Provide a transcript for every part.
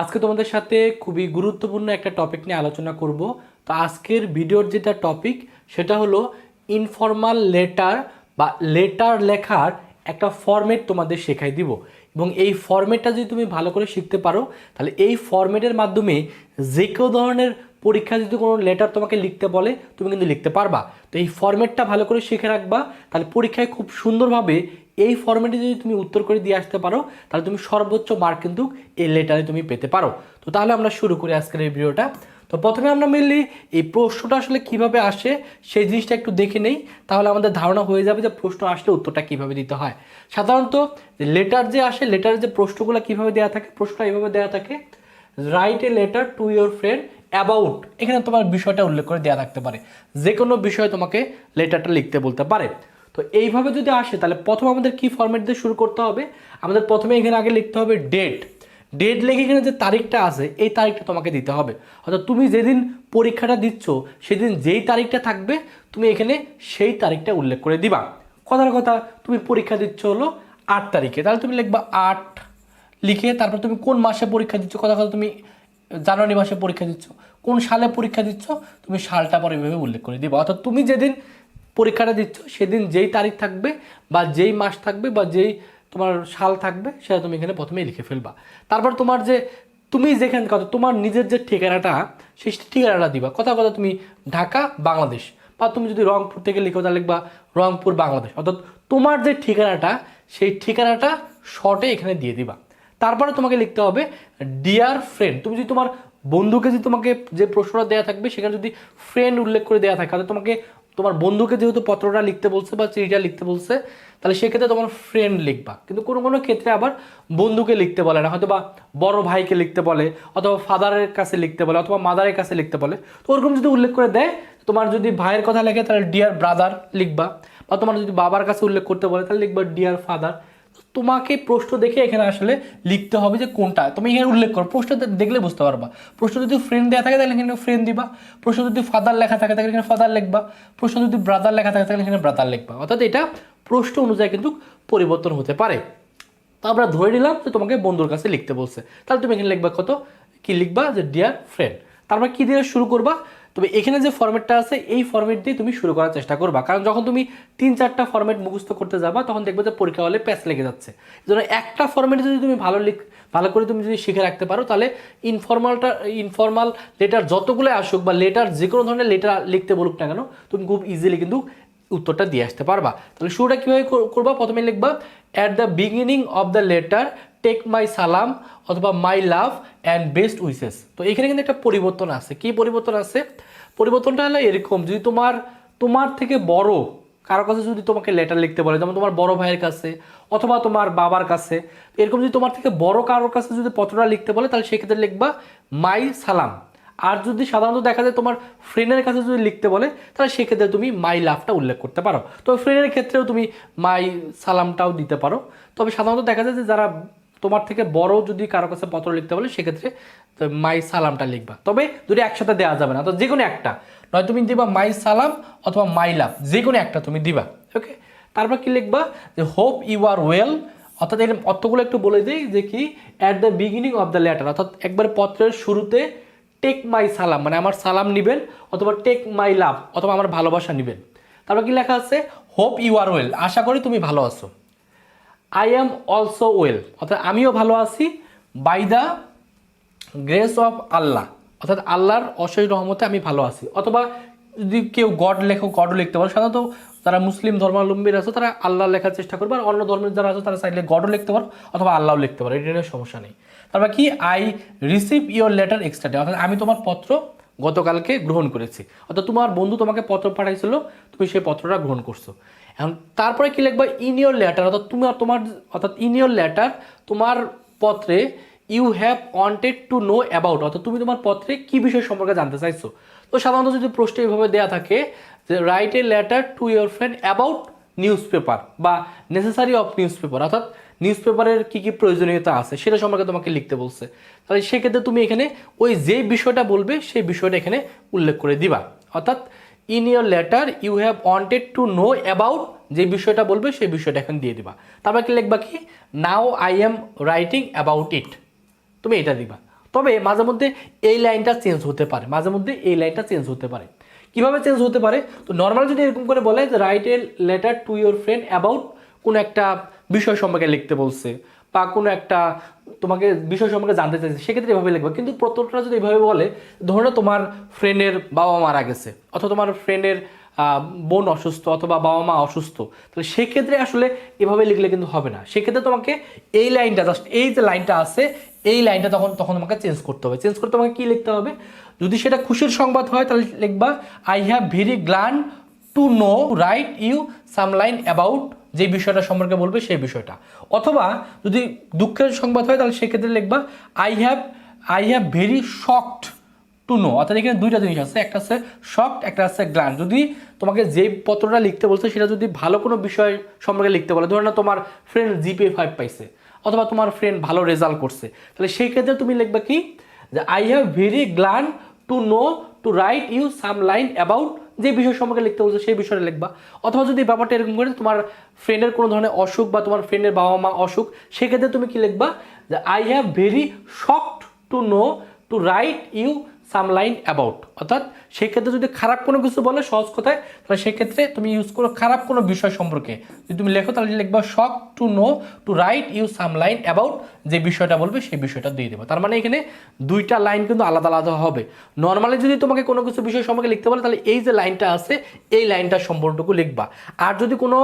আজকে তোমাদের সাথে খুবই গুরুত্বপূর্ণ একটা টপিক নিয়ে আলোচনা করব। তো আজকের ভিডিওর যেটা টপিক সেটা হলো ইনফর্মাল লেটার বা লেটার লেখার একটা ফরম্যাট তোমাদের শেখাই দিব। এবং এই ফরম্যাটটা যদি তুমি ভালো করে শিখতে পারো, তাহলে এই ফরম্যাটের মাধ্যমে যে কেউ ধরনের পরীক্ষা যদি কোনো লেটার তোমাকে লিখতে বলে, তুমি কিন্তু লিখতে পারবা। তো এই ফরম্যাটটা ভালো করে শিখে রাখবা। তাহলে পরীক্ষায় খুব সুন্দরভাবে এই ফরম্যাটে যদি তুমি উত্তর করে দিয়ে আসতে পারো, তাহলে তুমি সর্বোচ্চ মার্ক কিন্তু এই লেটারে তুমি পেতে পারো। তো তাহলে আমরা শুরু করি আজকের এই ভিডিওটা তো প্রথমে আমরা মেনলি এই প্রশ্নটা আসলে কীভাবে আসে সেই জিনিসটা একটু দেখে নেই। তাহলে আমাদের ধারণা হয়ে যাবে যে প্রশ্ন আসলে উত্তরটা কীভাবে দিতে হয়। সাধারণত লেটার যে আসে লেটারের যে প্রশ্নগুলো কীভাবে দেওয়া থাকে, প্রশ্নটা এইভাবে দেওয়া থাকে write a letter to your friend about এখানে তোমার বিষয়টা উল্লেখ করে দেওয়া থাকতে পারে। যে কোনো বিষয়ে তোমাকে লেটারটা লিখতে বলতে পারে। তো এইভাবে যদি আসে, তাহলে প্রথম আমাদের কি ফরম্যাট দিয়ে শুরু করতে হবে? আমাদের প্রথমে এখানে আগে লিখতে হবে ডেট ডেট লেখে এখানে যে তারিখটা আছে, এই তারিখটা তোমাকে দিতে হবে। অর্থাৎ তুমি যেদিন পরীক্ষাটা দিচ্ছ, সেদিন যেই তারিখটা থাকবে, তুমি এখানে সেই তারিখটা উল্লেখ করে দিবা। কথার কথা, তুমি পরীক্ষা দিচ্ছ হলো আট তারিখে। তাহলে তুমি লিখবা আট, লিখে তারপর তুমি কোন মাসে পরীক্ষা দিচ্ছ? কথা কথা, তুমি জানুয়ারি মাসে পরীক্ষা দিচ্ছ। কোন সালে পরীক্ষা দিচ্ছ? তুমি সালটা পরে এভাবে উল্লেখ করে দিবা। অর্থাৎ তুমি যেদিন পরীক্ষাটা দিচ্ছ, সেদিন যেই তারিখ থাকবে বা যেই মাস থাকবে বা যেই তোমার সাল থাকবে, সেটা তুমি এখানে প্রথমেই লিখে ফেলবা। তারপর তোমার যে তুমি যেখানে কথা তোমার নিজের যে ঠিকানাটা, সেই ঠিকানাটা দিবা। কথা কথা তুমি ঢাকা, বাংলাদেশ। বা তুমি যদি রংপুর থেকে লিখো, তাহলে লিখবা রংপুর, বাংলাদেশ। অর্থাৎ তোমার যে ঠিকানাটা, সেই ঠিকানাটা শর্টে এখানে দিয়ে দিবা। তারপরে তোমাকে লিখতে হবে ডিয়ার ফ্রেন্ড তুমি যদি তোমার বন্ধুকে যদি তোমাকে যে প্রশ্নটা দেওয়া থাকবে, সেখানে যদি ফ্রেন্ড উল্লেখ করে দেওয়া থাকে, তাহলে তোমাকে তোমার বন্ধুকে যেহেতু পত্রটা লিখতে বলছে বা চিঠিটা লিখতে বলছে, তাহলে সেক্ষেত্রে তোমার ফ্রেন্ড লিখবা। কিন্তু কোনো কোনো ক্ষেত্রে আবার বন্ধুকে লিখতে বলে না হয়তো বা বড় ভাইকে লিখতে বলে, অথবা ফাদারের কাছে লিখতে বলে, অথবা মাদারের কাছে লিখতে বলে। তো ওরকম যদি উল্লেখ করে দেয় তোমার যদি ভাইয়ের কথা লেখে, তাহলে ডিয়ার ব্রাদার লিখবা। বা তোমার যদি বাবার কাছে উল্লেখ করতে বলে, তাহলে লিখবা ডিয়ার ফাদার তোমাকে প্রশ্ন দেখে এখানে আসলে লিখতে হবে যে কোনটা। তুমি এখানে উল্লেখ করো। প্রশ্ন দেখলে বুঝতে পারবা। প্রশ্ন যদি ফ্রেন্ড দেওয়া থাকে তাহলে এখানে ফ্রেন্ড দিবা। প্রশ্ন যদি ফাদার লেখা থাকে তাহলে এখানে ফাদার লিখবা। প্রশ্ন যদি ব্রাদার লেখা থাকে তাহলে এখানে ব্রাদার লিখবা। অর্থাৎ এটা প্রশ্ন অনুযায়ী কিন্তু পরিবর্তন হতে পারে। তো আমরা ধরে নিলাম যে তোমাকে বন্ধুর কাছে লিখতে বলছে। তাহলে তুমি এখানে লিখবা কত? কি লিখবা? যে ডিয়ার ফ্রেন্ড তারপর কি দিয়ে শুরু করবা? তবে এখানে যে ফর্মেটটা আছে, এই ফর্মেট দিয়ে তুমি শুরু করার চেষ্টা করবা। কারণ যখন তুমি তিন, চারটা ফর্মেট মুখস্থ করতে যাবা, তখন দেখবে যে পরীক্ষা হলে প্যাচ লেগে যাচ্ছে। জন্য একটা ফর্মেটে যদি তুমি ভালো লিখ, ভালো করে তুমি যদি শিখে রাখতে পারো, তাহলে ইনফর্মালটা ইনফর্মাল লেটার যতগুলো আসুক বা লেটার যে কোনো ধরনের লেটার লিখতে বলুক না কেন, তুমি খুব ইজিলি কিন্তু উত্তরটা দিয়ে আসতে পারবা। তাহলে শুরুটা কীভাবে করবা? প্রথমে লিখবা at the beginning of the letter take my সালাম অথবা my love and best wishes তো এখানে কিন্তু একটা পরিবর্তন আছে। কি পরিবর্তন আছে? পরিবর্তনটা হলো এরকম, যদি তোমার তোমার থেকে বড় কারও কাছে যদি তোমাকে লেটার লিখতে বলে, যেমন তোমার বড় ভাইয়ের কাছে অথবা তোমার বাবার কাছে, এরকম যদি তোমার থেকে বড় কারোর কাছে যদি পত্রটা লিখতে বলে, তাহলে সেক্ষেত্রে লিখবা মাই সালাম আর যদি সাধারণত দেখা যায় তোমার ফ্রেন্ডের কাছে যদি লিখতে বলে, তাহলে সেক্ষেত্রে তুমি মাই লাভটা উল্লেখ করতে পারো। তো ফ্রেন্ডের ক্ষেত্রেও তুমি মাই সালামটাও দিতে পারো। তবে সাধারণত দেখা যায় যে যারা তোমার থেকে বড় যদি কারও কাছে পত্র লিখতে বলে, সেক্ষেত্রে মাই সালামটা লিখবা। তবে যদি একসাথে দেওয়া যাবে না, তো যে কোনো একটা। নয় তুমি দিবা মাই সালাম অথবা মাই লাভ যে কোনো একটা তুমি দিবা ওকে তারপর কি লিখবা? যে হোপ ইউ আর ওয়েল অর্থাৎ এর অর্থগুলো একটু বলে দিই, যে কি at the beginning of the letter অর্থাৎ একবার পত্রের শুরুতে টেক মাই সালাম মানে আমার সালাম নিবেন, অথবা টেক মাই লাভ অথবা আমার ভালোবাসা নিবেন। তারপর কি লেখা আছে? হোপ ইউ আর ওয়েল আশা করি তুমি ভালো আছো। আই অ্যাম অলসো ওয়েল অর্থাৎ আমিও ভালো আছি by the grace of Allah অর্থাৎ আল্লাহর অশেষ রহমতে আমি ভালো আছি। অথবা যদি কেউ গড লেখো গডও লিখতে পারো, সাধারণত যারা মুসলিম ধর্মাবলম্বীর আছে, তারা আল্লাহ লেখার চেষ্টা করবে, আর অন্য ধর্মের যারা আছে, তারা চাইলে গডও লিখতে পারো, অথবা আল্লাহও লিখতে পারো এটা নিয়ে সমস্যা নেই। তারপর কি I receive your letter extra অর্থাৎ আমি তোমার পত্র গতকালকে গ্রহণ করেছি। অর্থাৎ তোমার বন্ধু তোমাকে পত্র পাঠাইছিল, তুমি সেই পত্রটা গ্রহণ করছ। এখন তারপরে কি লিখবা? ইন ইওর লেটার অর্থাৎ তুমি তোমার, অর্থাৎ ইন ইওর লেটার তোমার পত্রে you have wanted to know about অর্থাৎ তুমি তোমার পত্রে কি বিষয় সম্পর্কে জানতে চাইছো। তো সাধারণত যদি প্রশ্ন এইভাবে দেওয়া থাকে যে write a letter to your friend about newspaper বা নেসেসারি অফ নিউজ পেপার অর্থাৎ নিউজ পেপারের কী কী প্রয়োজনীয়তা আছে সেটা সম্পর্কে তোমাকে লিখতে বলছে। তাহলে সেক্ষেত্রে তুমি এখানে ওই যে বিষয়টা বলবে, সেই বিষয়টা এখানে উল্লেখ করে দিবা। অর্থাৎ in your letter you have wanted to know about যে বিষয়টা বলবে সেই বিষয়টা এখন দিয়ে দিবা। তারপর কি লিখবা কি? Now I am writing about it তুমি এটা দিবা। তবে মাঝে মধ্যে এই লাইনটা চেঞ্জ হতে পারে। মাঝে মধ্যে এই লাইনটা চেঞ্জ হতে পারে। কীভাবে চেঞ্জ হতে পারে? তো নর্মাল যদি এরকম করে বলে যে write a letter to your friend about কোনো একটা বিষয় সম্পর্কে লিখতে বলছে বা কোনো একটা তোমাকে বিষয় সম্পর্কে জানতে চাইছে, সেক্ষেত্রে এভাবে লিখবে। কিন্তু প্রত্যেকটা যদি এভাবে বলে, ধরো তোমার ফ্রেন্ডের বাবা মারা গেছে, অথবা তোমার ফ্রেন্ডের বোন অসুস্থ, অথবা বাবা মা অসুস্থ, তাহলে সেক্ষেত্রে আসলে এভাবে লিখলে কিন্তু হবে না। সেক্ষেত্রে তোমাকে এই লাইনটা জাস্ট এই যে লাইনটা আছে, এই লাইনটা তখন তখন তোমাকে চেঞ্জ করতে হবে। চেঞ্জ করতে তোমাকে কী লিখতে হবে? যদি সেটা খুশির সংবাদ হয়, তাহলে লিখবা I have very glad to know write you some line about যে বিষয়টা সম্পর্কে বলবে সেই বিষয়টা। অথবা যদি দুঃখের সংবাদ হয়, তাহলে সেক্ষেত্রে লিখবা I have I have very shocked to know অর্থাৎ এখানে দুইটা জিনিস আছে, একটা আছে শকড একটা আছে গ্লান যদি তোমাকে যে পত্রটা লিখতে বলছে, সেটা যদি ভালো কোনো বিষয় সম্পর্কে লিখতে বলে, ধরো না তোমার ফ্রেন্ড জিপিএ ফাইভ পাইছে, অথবা তোমার ফ্রেন্ড ভালো রেজাল্ট করছে, তাহলে সেই ক্ষেত্রে তুমি লিখবা কি? যে I have very glad to know to write you some line about যে বিষয় সম্পর্কে লিখতে বলছে, সেই বিষয়ে লিখবা। অথবা যদি ব্যাপারটা এরকম করে তোমার ফ্রেন্ডের কোনো ধরনের অসুখ বা তোমার ফ্রেন্ডের বাবা মা অসুখ, সেক্ষেত্রে তুমি কি লিখবা I have very shocked to know to write you some line about অর্থাৎ সেক্ষেত্রে যদি খারাপ কোনো কিছু বলে, সহজ কথায় তাহলে সেক্ষেত্রে তুমি ইউজ করো খারাপ কোনো বিষয় সম্পর্কে। যদি তুমি লেখো, তাহলে লিখবা shock to know to write you some line about যে বিষয়টা বলবে, সেই বিষয়টা দিয়ে দেবো। তার মানে এখানে দুইটা লাইন কিন্তু আলাদা আলাদা হবে। নর্মালি যদি তোমাকে কোনো কিছু বিষয় সম্পর্কে লিখতে বলে, তাহলে এই যে লাইনটা আছে, এই লাইনটা সম্পর্কটুকু লিখবা। আর যদি কোনো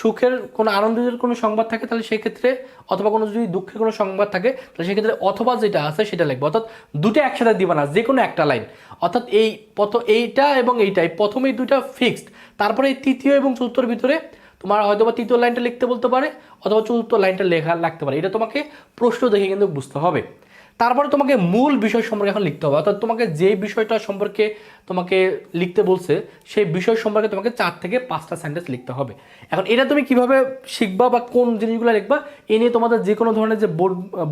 সুখের, কোনো আনন্দের কোনো সংবাদ থাকে, তাহলে সেক্ষেত্রে অথবা কোনো যদি দুঃখের কোনো সংবাদ থাকে, তাহলে সেক্ষেত্রে অথবা যেটা আছে, সেটা লিখব। অর্থাৎ দুটো একসাথে দিবা না যে কোনো একটা লাইন। অর্থাৎ এই পথ এইটা এবং এইটাই প্রথমেই দুইটা ফিক্সড তারপরে এই তৃতীয় এবং চতুর্থর ভিতরে তোমার হয়তো বা তৃতীয় লাইনটা লিখতে বলতে পারে, অথবা চতুর্থ লাইনটা লেখা লাগতে পারে। এটা তোমাকে প্রশ্ন দেখে কিন্তু বুঝতে হবে। তারপরে তোমাকে মূল বিষয় সম্পর্কে এখন লিখতে হবে। অর্থাৎ তোমাকে যে বিষয়টা সম্পর্কে তোমাকে লিখতে বলছে, সেই বিষয় সম্পর্কে তোমাকে চার থেকে পাঁচটা সেন্টেন্স লিখতে হবে। এখন এটা তুমি কীভাবে শিখবা বা কোন জিনিসগুলো লিখবা, এ নিয়ে তোমাদের যে কোনো ধরনের যে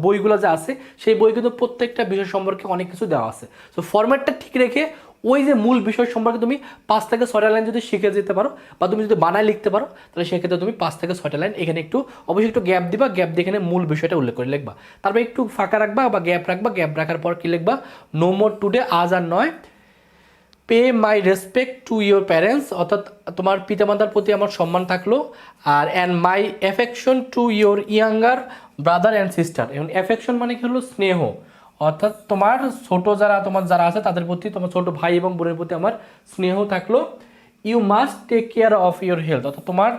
বইগুলো যে আছে, সেই বই কিন্তু প্রত্যেকটা বিষয় সম্পর্কে অনেক কিছু দেওয়া আছে। তো ফরম্যাটটা ঠিক রেখে ওই যে মূল বিষয় সম্পর্কে তুমি পাঁচ থেকে ছয়টা লাইন যদি শিখে যেতে পারো বা তুমি যদি বানায় লিখতে পারো, তাহলে সেক্ষেত্রে তুমি পাঁচ থেকে ছয়টা লাইন এখানে একটু অবশ্যই একটু গ্যাপ দিবা গ্যাপ দিয়ে এখানে মূল বিষয়টা উল্লেখ করে লিখবা। তারপর একটু ফাঁকা রাখবা বা গ্যাপ রাখবা গ্যাপ রাখার পর কি লিখবা? নো মোর টুডে আজ আর নয়। Pay my respect to your parents অর্থাৎ তোমার পিতামাতার প্রতি আমার সম্মান থাকল আর and my affection to your younger brother and sister এবং অ্যাফেকশন মানে কি হলো? স্নেহ। অর্থাৎ তোমার ছোট যারা, তোমার যারা আছে, তাদের প্রতি তোমার ছোট ভাই এবং বোনের প্রতি আমার স্নেহ থাকল। You must take care of your health অর্থাৎ তোমার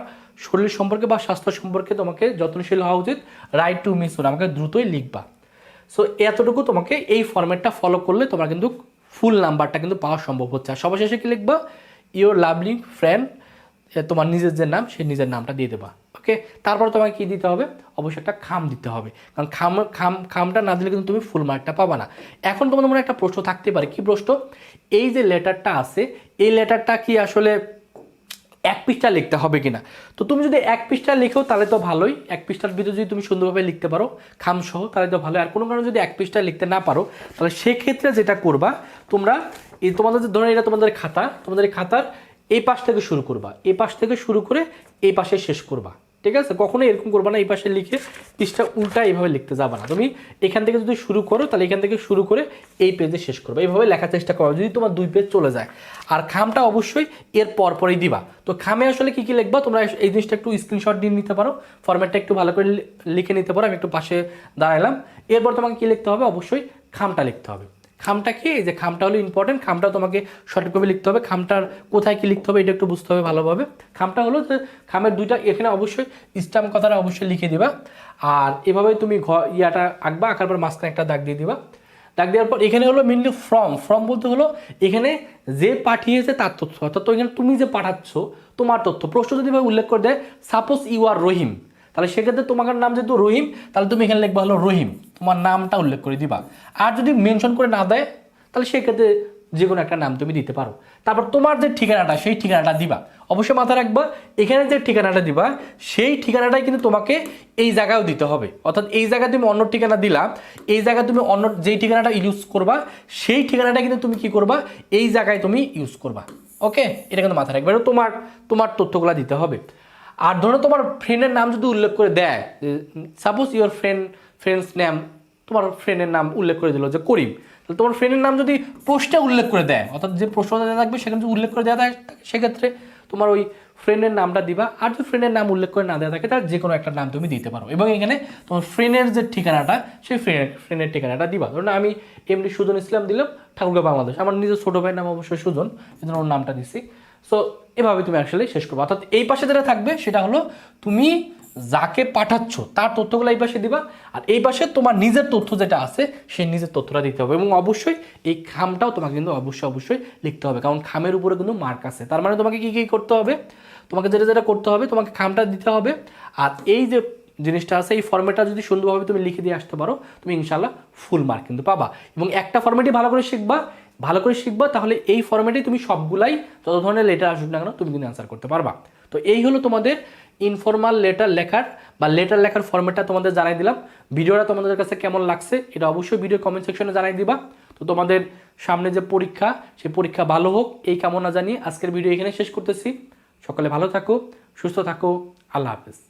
শরীর সম্পর্কে বা স্বাস্থ্য সম্পর্কে তোমাকে যত্নশীল হওয়া উচিত। রাইট টু মিস আমাকে দ্রুতই লিখবা। সো এতটুকু তোমাকে এই ফর্ম্যাটটা ফলো করলে তোমার কিন্তু ফুল নাম্বারটা কিন্তু পাওয়া সম্ভব হচ্ছে। আর সর্বশেষে কি লিখবা? ইওর লাভলি ফ্রেন্ড তোমার নিজের যে নাম সেই নিজের নামটা দিয়ে দেবা। ওকে তারপর তোমাকে কি দিতে হবে? অবশ্যই একটা খাম দিতে হবে। কারণ খাম খাম, খামটা না দিলে কিন্তু তুমি ফুল মার্কটা পাবা না। এখন তোমাদের মনে একটা প্রশ্ন থাকতে পারে। কি প্রশ্ন? এই যে লেটারটা আছে, এই লেটারটা কি আসলে এক পৃষ্ঠা লিখতে হবে কিনা? তো তুমি যদি এক পৃষ্ঠা লিখো, তাহলে তো ভালোই। এক পৃষ্ঠার ভিতরে যদি তুমি সুন্দরভাবে লিখতে পারো খামসহ তাহলে তো ভালো আর কোনো কারণে যদি এক পৃষ্ঠা লিখতে না পারো, তাহলে সেক্ষেত্রে যেটা করবা, তোমরা এই তোমাদের যে, ধরো এটা তোমাদের খাতা, তোমাদের খাতার এই পাশ থেকে শুরু করবা। এই পাশ থেকে শুরু করে এই পাশে শেষ করবা। ঠিক আছে? কখনো এরকম করবা না, এই পাশে লিখে পৃষ্ঠা উল্টা এইভাবে লিখতে যাবা না। তুমি এখান থেকে যদি শুরু করো, তাহলে এখান থেকে শুরু করে এই পেজে শেষ করবে। এইভাবে লেখার চেষ্টা করো যদি তোমার দুই পেজ চলে যায়। আর খামটা অবশ্যই এর পরপরই দিবা। তো খামে আসলে কী কী লিখবা, তোমরা এই জিনিসটা একটু স্ক্রিনশট দিয়ে নিতে পারো ফরম্যাটটা একটু ভালো করে লিখে নিতে পারো। আমি একটু পাশে দাঁড়ালাম এরপর তোমাকে কী লিখতে হবে? অবশ্যই খামটা লিখতে হবে। খামটা কি? যে খামটা হলো ইম্পর্টেন্ট খামটা তোমাকে সঠিকভাবে লিখতে হবে। খামটার কোথায় কি লিখতে হবে এটা একটু বুঝতে হবে ভালোভাবে। খামটা হলো যে খামের দুইটা, এখানে অবশ্যই স্টাম্প কথাটা অবশ্যই লিখে দিবা। আর এভাবে তুমি ঘ, ইয়াটা আঁকবা, আঁকার পর মাঝখানে একটা দাগ দিয়ে দিবা। দাগ দেওয়ার পর এখানে হলো মেনলি ফ্রম ফ্রম বলতে হলো এখানে যে পাঠিয়েছে তার তথ্য। অর্থাৎ এখানে তুমি যে পাঠাচ্ছ, তোমার তথ্য। প্রশ্ন যদি উল্লেখ করে দেয় সাপোজ ইউ আর রহিম তাহলে সেক্ষেত্রে তোমার নাম যেহেতু রহিম তাহলে তুমি এখানে লিখবা হলো রহিম তোমার নামটা উল্লেখ করে দিবা। আর যদি মেনশন করে না দেয়, তাহলে সেক্ষেত্রে যে কোনো একটা নাম তুমি দিতে পারো। তারপর তোমার যে ঠিকানাটা, সেই ঠিকানাটা দিবা। অবশ্যই মাথায় রাখবা, এখানে যে ঠিকানাটা দিবা, সেই ঠিকানাটাই কিন্তু তোমাকে এই জায়গায়ও দিতে হবে। অর্থাৎ এই জায়গায় তুমি অন্য ঠিকানা দিলা, এই জায়গায় তুমি অন্য যেই ঠিকানাটা ইউজ করবা, সেই ঠিকানাটা কিন্তু তুমি কি করবা, এই জায়গায় তুমি ইউজ করবা। ওকে এটা কিন্তু মাথায় রাখবে। তোমার তোমার তথ্যগুলো দিতে হবে। আর ধরো তোমার ফ্রেন্ডের নাম যদি উল্লেখ করে দেয় suppose your friend friend's name তোমার ফ্রেন্ডের নাম উল্লেখ করে দিল যে করিম। তাহলে তোমার ফ্রেন্ডের নাম যদি পোস্টে উল্লেখ করে দেয়, অর্থাৎ যে প্রশ্নটা দেওয়া থাকবে সেখানে যদি উল্লেখ করে দেওয়া থাকে, সেক্ষেত্রে তোমার ওই ফ্রেন্ডের নামটা দিবা। আর যদি ফ্রেন্ডের নাম উল্লেখ করে না দেওয়া থাকে তার যে কোনো একটা নাম তুমি দিতে পারো। এবং এখানে তোমার ফ্রেন্ডের যে ঠিকানাটা, সেই ফ্রেন্ডের ফ্রেন্ডের ঠিকানাটা দিবা। ধরুন আমি এমনি সুজন ইসলাম দিলাম, ঠাকুরগাঁ, বাংলাদেশ। আমার নিজের ছোটো ভাইয়ের নাম অবশ্যই সুজন, এই ওর নামটা দিছি। সো এভাবে তুমি আসলে শেষ করব। অর্থাৎ এই পাশে যেটা থাকবে, সেটা হলো তুমি যাকে পাঠাচ্ছ, তার তথ্যগুলো এই পাশে দিবা আর এই পাশে তোমার নিজের তথ্য যেটা আছে সেই নিজের তথ্যটা দিতে হবে এবং অবশ্যই এই খামটাও তোমাকে কিন্তু অবশ্যই অবশ্যই লিখতে হবে। কারণ খামের উপরে কিন্তু মার্ক আছে। তার মানে তোমাকে কি কি করতে হবে? তোমাকে যেটা যেটা করতে হবে, তোমাকে খামটা দিতে হবে। আর এই যে জিনিসটা আছে, এই ফর্মেটটা যদি সুন্দরভাবে তুমি লিখে দিয়ে আসতে পারো, তুমি ইনশাল্লাহ ফুল মার্ক কিন্তু পাবা। এবং একটা ফর্মেটই ভালো করে শিখবা, ভালো করে শিখবা, তাহলে এই ফর্মেটে তুমি সবগুলাই যত ধরনের লেটার আসুক না কেন, তুমি কিন্তু অ্যান্সার করতে পারবা। তো এই হলো তোমাদের ইনফর্মাল লেটার লেখার বা লেটার লেখার ফর্মেটটা তোমাদের জানাই দিলাম। ভিডিওটা তোমাদের কাছে কেমন লাগছে এটা অবশ্যই ভিডিও কমেন্ট সেকশনে জানাই দিবা। তো তোমাদের সামনে যে পরীক্ষা, সেই পরীক্ষা ভালো হোক, এই কামনা জানিয়ে আজকের ভিডিও এখানে শেষ করতেছি। সকলে ভালো থাকো, সুস্থ থাকো, আল্লাহ হাফেজ।